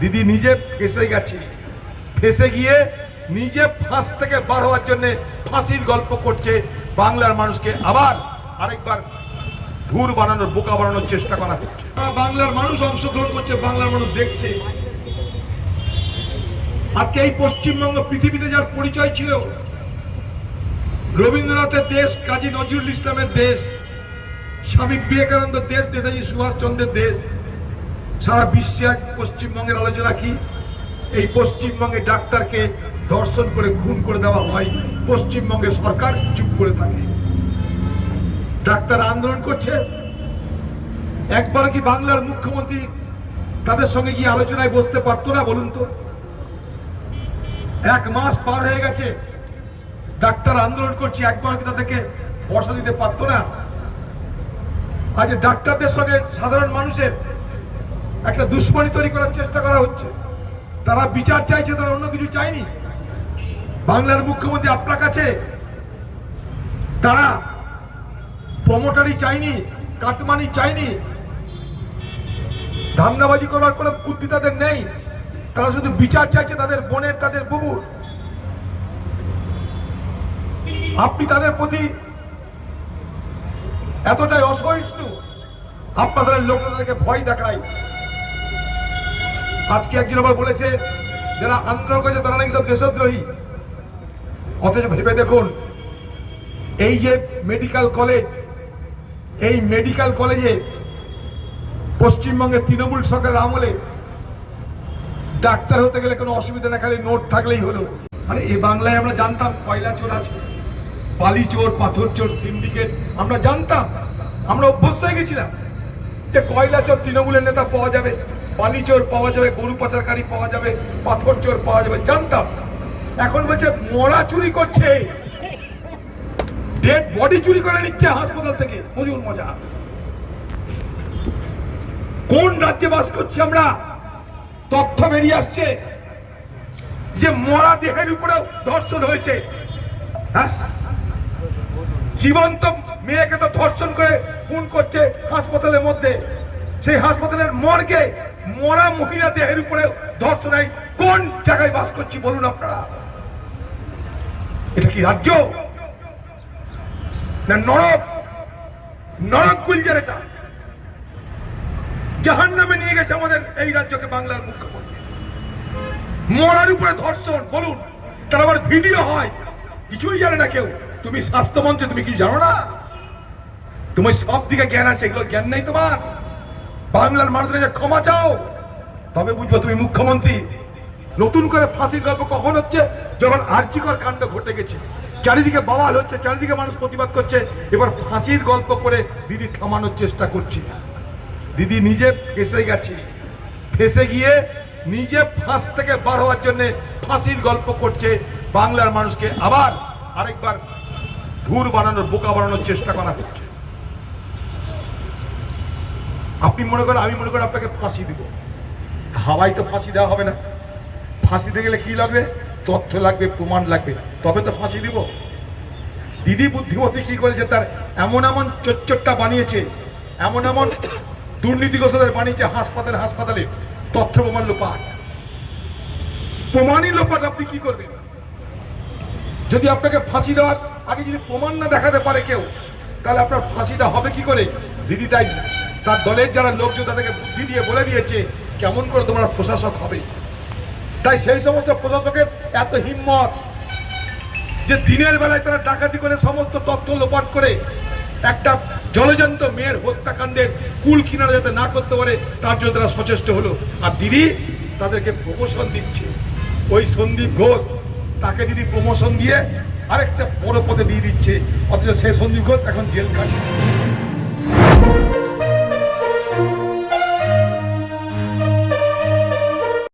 দিদি নিজে ফেসে গেছে। ফেসে গিয়ে নিজে ফাঁস থেকে বার হওয়ার জন্য ফাঁসির গল্প করছে বাংলার মানুষকে। আবার আরেকবার ধুর বানানোর, বোকা বানানোর চেষ্টা করা হচ্ছে। বাংলার মানুষ অংশগ্রহণ করছে, বাংলার মানুষ দেখছে। আজকে এই পশ্চিমবঙ্গ পৃথিবীতে যার পরিচয় ছিল, রবীন্দ্রনাথের দেশ, কাজী নজরুল ইসলামের দেশ, স্বামী বিবেকানন্দ দেশ, নেতাজি সুভাষচন্দ্রের দেশ সারা বিশ্বে আজ পশ্চিমবঙ্গের আলোচনা কি? এই পশ্চিমবঙ্গে ডাক্তারকে ধর্ষণ করে খুন করে দেওয়া হয়, পশ্চিমবঙ্গের সরকার চুপ করে থাকে। ডাক্তার আন্দোলন করছে। একবার কি বাংলার মুখ্যমন্ত্রী তাদের সঙ্গে গিয়ে আলোচনায় বসতে পারতো না বলুন তো? এক মাস পার হয়ে গেছে। ডাক্তার আন্দোলন করছে একবার কি তাদেরকে বর্ষা দিতে পারতো না? আজ ডাক্তারদের সঙ্গে সাধারণ মানুষের একটা দুশ্মনী তৈরি করার চেষ্টা করা হচ্ছে। তারা বিচার চাইছে, তারা অন্য কিছু চায়নি। বাংলার মুখ্যমন্ত্রী আপনার কাছে, তারা প্রমোটারি চাইনি কাটমানি চাইনি ধান্দাবাজি করার কোনো বুদ্ধি তাদের নেই। তারা শুধু বিচার চাইছে তাদের বোনের, তাদের বুবুর। আপনি তাদের প্রতি এতটাই অসহিষ্ণু। আপনাদের লোক তাদেরকে ভয় দেখায় আজকে একজন আবার বলেছে, যারা আন্দোলন করেছে তারা নাকি সব দেশদ্রোহী। অথচ ভেবে দেখুন, এই যে মেডিকেল কলেজ এই মেডিকেল কলেজে পশ্চিমবঙ্গের তৃণমূল সরকারের আমলে ডাক্তার হতে গেলে কোনো অসুবিধা না, খালি নোট থাকলেই হলো। আরে এই বাংলায় আমরা জানতাম কয়লা চোর আছে, বালি চোর, পাথর চোর সিন্ডিকেট আমরা জানতাম, আমরা অভ্যস্ত হয়ে গেছিলাম যে কয়লা চোর তৃণমূলের নেতা পাওয়া যাবে। বালি চোর পাওয়া যাবে, গরু পাচারকারী পাওয়া যাবে, পাথর চোর পাওয়া যাবে, জানতাম। এখন বলছে, মরা চুরি করছে। ডেড বডি চুরি করে নিচ্ছে হাসপাতাল থেকে। মজুর মজা। কোন রাজ্যে বাস করছি আমরা? তথ্য বেরিয়ে আসছে যে মরা দেহের উপরেও ধর্ষণ হয়েছে। হ্যাঁ? জীবন্ত মেয়েকে তো ধর্ষণ করে খুন করছে হাসপাতালের মধ্যে। সেই হাসপাতালের মর্গে মরা মহিলা দেহের উপরে ধর্ষণ হয় কোন জায়গায় বাস করছি বলুন আপনারা? এটা কি রাজ্য? না নরক? নরক গুলজার এটা। জাহান নামে নিয়ে গেছে আমাদের এই রাজ্যকে বাংলার মুখ্যমন্ত্রী। মরার উপরে ধর্ষণ, বলুন। তার আবার ভিডিও হয়। কিছুই জানে না কেউ। তুমি স্বাস্থ্যমন্ত্রী, তুমি কি জানো না? তোমার সব দিকে জ্ঞান আছে এগুলো জ্ঞান নেই তোমার। বাংলার মানুষের কাছে ক্ষমা চাও। তবে বুঝব তুমি মুখ্যমন্ত্রী। নতুন করে ফাঁসির গল্প কখন হচ্ছে? যখন আর্চিকর কাণ্ড ঘটে গেছে। চারিদিকে বাওয়াল হচ্ছে, চারিদিকে মানুষ প্রতিবাদ করছে। এবার ফাঁসির গল্প করে দিদি থামানোর চেষ্টা করছে। দিদি নিজে ফেসে গেছে। ফেসে গিয়ে নিজে ফাঁস থেকে বার হওয়ার জন্য ফাঁসির গল্প করছে। বাংলার মানুষকে আবার আরেকবার ধুর বানানোর, বোকা বানানোর চেষ্টা করা হচ্ছে। আপনি মনে করেন, আমি মনে করেন আপনাকে ফাঁসি দিব। হাওয়াই তো ফাঁসি দেওয়া হবে না। ফাঁসি দিতে গেলে কি লাগবে? তথ্য লাগবে, প্রমাণ লাগবে। তবে তো ফাঁসি দিব। দিদি বুদ্ধিমতী কি করেছে? তার এমন এমন চচ্চরটা বানিয়েছে, এমন এমন দুর্নীতিগ্রস্তদের বানিয়েছে, হাসপাতালে হাসপাতালে তথ্য প্রমাণ লোপাট। প্রমাণই লোপাট, আপনি কি করবেন? যদি আপনাকে ফাঁসি দেওয়ার আগে যদি প্রমাণ না দেখাতে পারে কেউ, তাহলে আপনার ফাঁসিটা হবে কি করে? দিদি তাই তার দলের যারা লোকজন তাদেরকে বুদ্ধি দিয়ে বলে দিয়েছে, কেমন করে তোমরা প্রশাসক হবে? তাই সেই সমস্ত প্রশাসকের এত হিম্মত যে দিনের বেলায় তারা ডাকাতি করে সমস্ত তথ্য লোপাট করে একটা জলজন্ত মেয়ের হত্যাকাণ্ডের কুল কিনারা যাতে না করতে পারে, তার জন্য তারা সচেষ্ট হলো। আর দিদি তাদেরকে প্রমোশন দিচ্ছে। ওই সন্দীপ ঘোষ, তাকে দিদি প্রমোশন দিয়ে আরেকটা বড় পদে দিয়ে দিচ্ছে। অথচ সে সন্দীপ ঘোষ এখন জেল খাটছে